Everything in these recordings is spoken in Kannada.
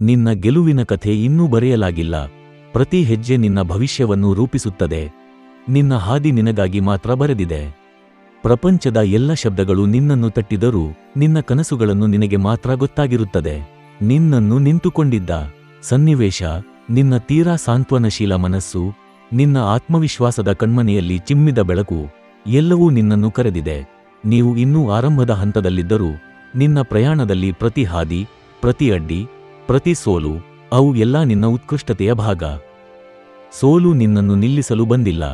ನಿನ್ನ ಗೆಲುವಿನ ಕಥೆ ಇನ್ನೂ ಬರೆಯಲಾಗಿಲ್ಲ. ಪ್ರತಿ ಹೆಜ್ಜೆ ನಿನ್ನ ಭವಿಷ್ಯವನ್ನು ರೂಪಿಸುತ್ತದೆ. ನಿನ್ನ ಹಾದಿ ನಿನಗಾಗಿ ಮಾತ್ರ ಬರೆದಿದೆ. ಪ್ರಪಂಚದ ಎಲ್ಲ ಶಬ್ದಗಳು ನಿನ್ನನ್ನು ತಟ್ಟಿದರೂ ನಿನ್ನ ಕನಸುಗಳನ್ನು ನಿನಗೆ ಮಾತ್ರ ಗೊತ್ತಾಗಿರುತ್ತದೆ. ನಿನ್ನನ್ನು ನಿಂತುಕೊಂಡಿದ್ದ ಸನ್ನಿವೇಶ, ನಿನ್ನ ತೀರಾ ಸಾಂತ್ವನಶೀಲ ಮನಸ್ಸು, ನಿನ್ನ ಆತ್ಮವಿಶ್ವಾಸದ ಕಣ್ಮನೆಯಲ್ಲಿ ಚಿಮ್ಮಿದ ಬೆಳಕು, ಎಲ್ಲವೂ ನಿನ್ನನ್ನು ಕರೆದಿದೆ. ನೀವು ಇನ್ನೂ ಆರಂಭದ ಹಂತದಲ್ಲಿದ್ದರೂ ನಿನ್ನ ಪ್ರಯಾಣದಲ್ಲಿ ಪ್ರತಿ ಹಾದಿ, ಪ್ರತಿ ಅಡ್ಡಿ ಪ್ರತಿ ಸೋಲು ಅವು ಎಲ್ಲ ನಿನ್ನ ಉತ್ಕೃಷ್ಟತೆಯ ಭಾಗ. ಸೋಲು ನಿನ್ನನ್ನು ನಿಲ್ಲಿಸಲು ಬಂದಿಲ್ಲ,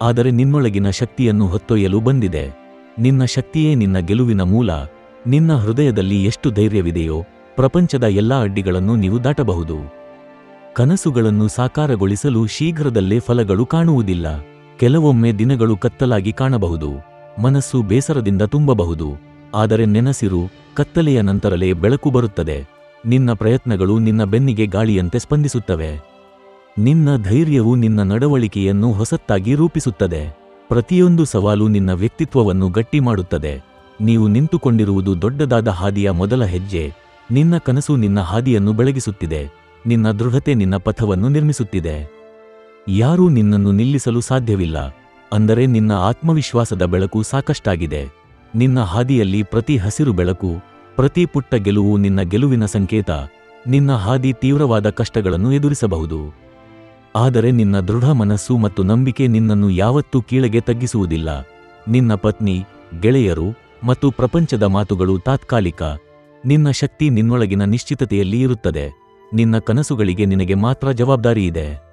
ಆದರೆ ನಿನ್ನೊಳಗಿನ ಶಕ್ತಿಯನ್ನು ಹೊತ್ತೊಯ್ಯಲು ಬಂದಿದೆ. ನಿನ್ನ ಶಕ್ತಿಯೇ ನಿನ್ನ ಗೆಲುವಿನ ಮೂಲ, ನಿನ್ನ ಹೃದಯದಲ್ಲಿ ಎಷ್ಟು ಧೈರ್ಯವಿದೆಯೋ ಪ್ರಪಂಚದ ಎಲ್ಲಾ ಅಡ್ಡಿಗಳನ್ನು ನೀವು ದಾಟಬಹುದು. ಕನಸುಗಳನ್ನು ಸಾಕಾರಗೊಳಿಸಲು ಶೀಘ್ರದಲ್ಲೇ ಫಲಗಳು ಕಾಣುವುದಿಲ್ಲ, ಕೆಲವೊಮ್ಮೆ ದಿನಗಳು ಕತ್ತಲಾಗಿ ಕಾಣಬಹುದು, ಮನಸ್ಸು ಬೇಸರದಿಂದ ತುಂಬಬಹುದು, ಆದರೆ ನೆನಸಿರು ಕತ್ತಲೆಯ ನಂತರಲೇ ಬೆಳಕು ಬರುತ್ತದೆ. ನಿನ್ನ ಪ್ರಯತ್ನಗಳು ನಿನ್ನ ಬೆನ್ನಿಗೆ ಗಾಳಿಯಂತೆ ಸ್ಪಂದಿಸುತ್ತವೆ. ನಿನ್ನ ಧೈರ್ಯವು ನಿನ್ನ ನಡವಳಿಕೆಯನ್ನು ಹೊಸತ್ತಾಗಿ ರೂಪಿಸುತ್ತದೆ. ಪ್ರತಿಯೊಂದು ಸವಾಲು ನಿನ್ನ ವ್ಯಕ್ತಿತ್ವವನ್ನು ಗಟ್ಟಿ ಮಾಡುತ್ತದೆ. ನೀವು ನಿಂತುಕೊಂಡಿರುವುದು ದೊಡ್ಡದಾದ ಹಾದಿಯ ಮೊದಲ ಹೆಜ್ಜೆ. ನಿನ್ನ ಕನಸು ನಿನ್ನ ಹಾದಿಯನ್ನು ಬೆಳಗಿಸುತ್ತಿದೆ. ನಿನ್ನ ದೃಢತೆ ನಿನ್ನ ಪಥವನ್ನು ನಿರ್ಮಿಸುತ್ತಿದೆ. ಯಾರೂ ನಿನ್ನನ್ನು ನಿಲ್ಲಿಸಲು ಸಾಧ್ಯವಿಲ್ಲ. ಅಂದರೆ ನಿನ್ನ ಆತ್ಮವಿಶ್ವಾಸದ ಬೆಳಕು ಸಾಕಷ್ಟಾಗಿದೆ. ನಿನ್ನ ಹಾದಿಯಲ್ಲಿ ಪ್ರತಿ ಹಸಿರು ಬೆಳಕು ಪ್ರತಿ ಪುಟ್ಟ ಗೆಲುವು ನಿನ್ನ ಗೆಲುವಿನ ಸಂಕೇತ. ನಿನ್ನ ಹಾದಿ ತೀವ್ರವಾದ ಕಷ್ಟಗಳನ್ನು ಎದುರಿಸಬಹುದು. ಆದರೆ ನಿನ್ನ ದೃಢ ಮನಸ್ಸು ಮತ್ತು ನಂಬಿಕೆ ನಿನ್ನನ್ನು ಯಾವತ್ತೂ ಕೀಳಗೆ ತಗ್ಗಿಸುವುದಿಲ್ಲ. ನಿನ್ನ ಪತ್ನಿ, ಗೆಳೆಯರು ಮತ್ತು ಪ್ರಪಂಚದ ಮಾತುಗಳು ತಾತ್ಕಾಲಿಕ. ನಿನ್ನ ಶಕ್ತಿ ನಿನ್ನೊಳಗಿನ ನಿಶ್ಚಿತತೆಯಲ್ಲಿ ಇರುತ್ತದೆ. ನಿನ್ನ ಕನಸುಗಳಿಗೆ ನಿನಗೆ ಮಾತ್ರ ಜವಾಬ್ದಾರಿಯಿದೆ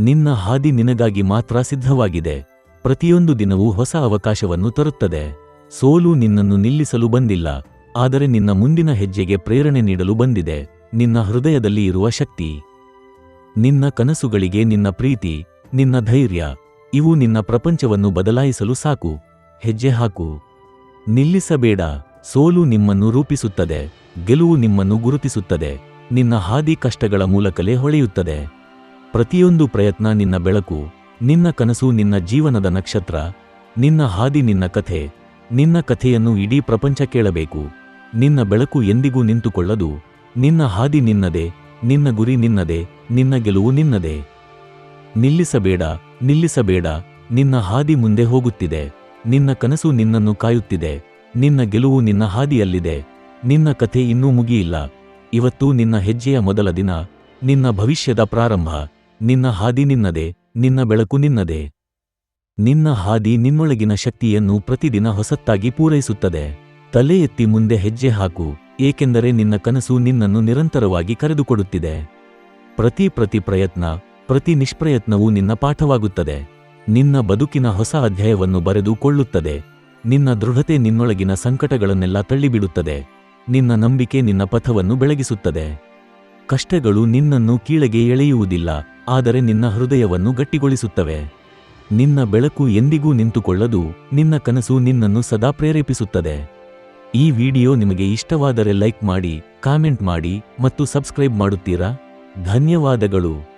ನಿನ್ನ ಹಾದಿ ನಿನಗಾಗಿ ಮಾತ್ರ ಸಿದ್ಧವಾಗಿದೆ. ಪ್ರತಿಯೊಂದು ದಿನವೂ ಹೊಸ ಅವಕಾಶವನ್ನು ತರುತ್ತದೆ. ಸೋಲು ನಿನ್ನನ್ನು ನಿಲ್ಲಿಸಲು ಬಂದಿಲ್ಲ. ಆದರೆ ನಿನ್ನ ಮುಂದಿನ ಹೆಜ್ಜೆಗೆ ಪ್ರೇರಣೆ ನೀಡಲು ಬಂದಿದೆ. ನಿನ್ನ ಹೃದಯದಲ್ಲಿ ಇರುವ ಶಕ್ತಿ, ನಿನ್ನ ಕನಸುಗಳಿಗೆ ನಿನ್ನ ಪ್ರೀತಿ, ನಿನ್ನ ಧೈರ್ಯ, ಇವು ನಿನ್ನ ಪ್ರಪಂಚವನ್ನು ಬದಲಾಯಿಸಲು ಸಾಕು. ಹೆಜ್ಜೆ ಹಾಕು. ನಿಲ್ಲಿಸಬೇಡ. ಸೋಲು ನಿಮ್ಮನ್ನು ರೂಪಿಸುತ್ತದೆ. ಗೆಲುವು ನಿಮ್ಮನ್ನು ಗುರುತಿಸುತ್ತದೆ. ನಿನ್ನ ಹಾದಿ ಕಷ್ಟಗಳ ಮೂಲಕಲೇ ಹೊಳೆಯುತ್ತದೆ. ಪ್ರತಿಯೊಂದು ಪ್ರಯತ್ನ ನಿನ್ನ ಬೆಳಕು, ನಿನ್ನ ಕನಸು ನಿನ್ನ ಜೀವನದ ನಕ್ಷತ್ರ, ನಿನ್ನ ಹಾದಿ ನಿನ್ನ ಕಥೆ, ನಿನ್ನ ಕಥೆಯನ್ನು ಇಡೀ ಪ್ರಪಂಚ ಕೇಳಬೇಕು. ನಿನ್ನ ಬೆಳಕು ಎಂದಿಗೂ ನಿಂತುಕೊಳ್ಳದು, ನಿನ್ನ ಹಾದಿ ನಿನ್ನದೇ, ನಿನ್ನ ಗುರಿ ನಿನ್ನದೆ, ನಿನ್ನ ಗೆಲುವು ನಿನ್ನದೆ. ನಿಲ್ಲಿಸಬೇಡ ನಿಲ್ಲಿಸಬೇಡ, ನಿನ್ನ ಹಾದಿ ಮುಂದೆ ಹೋಗುತ್ತಿದೆ, ನಿನ್ನ ಕನಸು ನಿನ್ನನ್ನು ಕಾಯುತ್ತಿದೆ, ನಿನ್ನ ಗೆಲುವು ನಿನ್ನ ಹಾದಿಯಲ್ಲಿದೆ, ನಿನ್ನ ಕಥೆ ಇನ್ನೂ ಮುಗಿಯಿಲ್ಲ, ಇವತ್ತು ನಿನ್ನ ಹೆಜ್ಜೆಯ ಮೊದಲ ದಿನ, ನಿನ್ನ ಭವಿಷ್ಯದ ಪ್ರಾರಂಭ, ನಿನ್ನ ಹಾದಿ ನಿನ್ನದೆ, ನಿನ್ನ ಬೆಳಕು ನಿನ್ನದೇ. ನಿನ್ನ ಹಾದಿ ನಿನ್ನೊಳಗಿನ ಶಕ್ತಿಯನ್ನು ಪ್ರತಿದಿನ ಹೊಸತ್ತಾಗಿ ಪೂರೈಸುತ್ತದೆ. ತಲೆ ಎತ್ತಿ ಮುಂದೆ ಹೆಜ್ಜೆ ಹಾಕು, ಏಕೆಂದರೆ ನಿನ್ನ ಕನಸು ನಿನ್ನನ್ನು ನಿರಂತರವಾಗಿ ಕರೆದುಕೊಡುತ್ತಿದೆ. ಪ್ರತಿ ಪ್ರತಿ ಪ್ರಯತ್ನ, ಪ್ರತಿ ನಿಷ್ಪ್ರಯತ್ನವೂ ನಿನ್ನ ಪಾಠವಾಗುತ್ತದೆ. ನಿನ್ನ ಬದುಕಿನ ಹೊಸ ಅಧ್ಯಾಯವನ್ನು ಬರೆದುಕೊಳ್ಳುತ್ತದೆ ನಿನ್ನ ದೃಢತೆ ನಿನ್ನೊಳಗಿನ ಸಂಕಟಗಳನ್ನೆಲ್ಲ ತಳ್ಳಿಬಿಡುತ್ತದೆ. ನಿನ್ನ ನಂಬಿಕೆ ನಿನ್ನ ಪಥವನ್ನು ಬೆಳಗಿಸುತ್ತದೆ. ಕಷ್ಟಗಳು ನಿನ್ನನ್ನು ಕೀಳಗೆ ಎಳೆಯುವುದಿಲ್ಲ, ಆದರೆ ನಿನ್ನ ಹೃದಯವನ್ನು ಗಟ್ಟಿಗೊಳಿಸುತ್ತವೆ. ನಿನ್ನ ಬೆಳಕು ಎಂದಿಗೂ ನಿಂತುಕೊಳ್ಳದು, ನಿನ್ನ ಕನಸು ನಿನ್ನನ್ನು ಸದಾ ಪ್ರೇರೇಪಿಸುತ್ತದೆ. ಈ ವಿಡಿಯೋ ನಿಮಗೆ ಇಷ್ಟವಾದರೆ ಲೈಕ್ ಮಾಡಿ ಕಾಮೆಂಟ್ ಮಾಡಿ ಮತ್ತು ಸಬ್ಸ್ಕ್ರೈಬ್ ಮಾಡುತ್ತೀರಾ? ಧನ್ಯವಾದಗಳು.